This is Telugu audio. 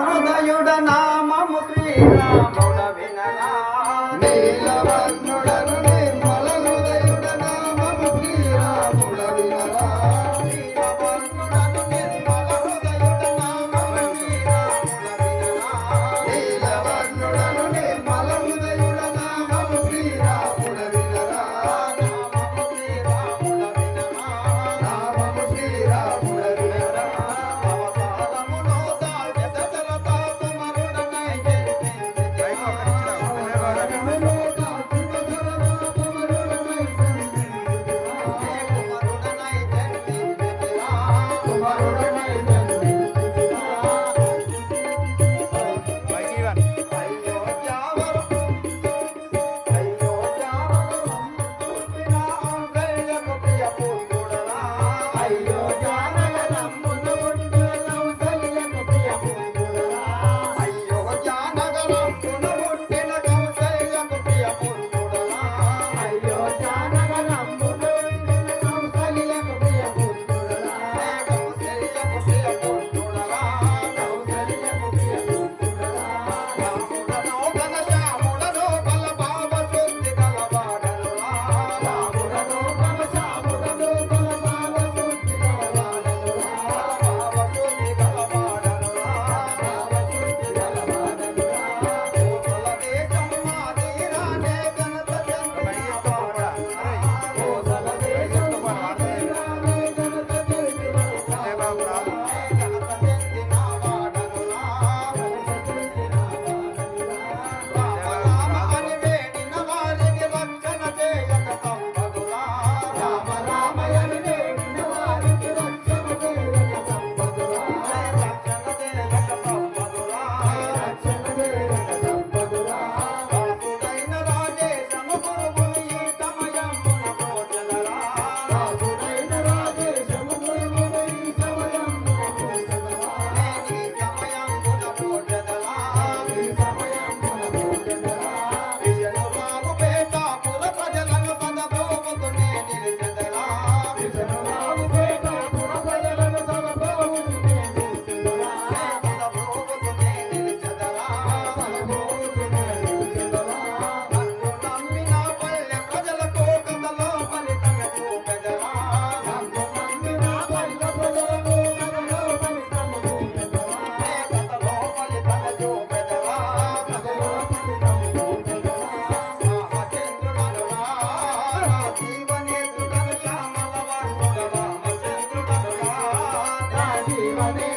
హృదయుడ నామము శ్రీరాముడ వినరా నీలవర్ణ Money.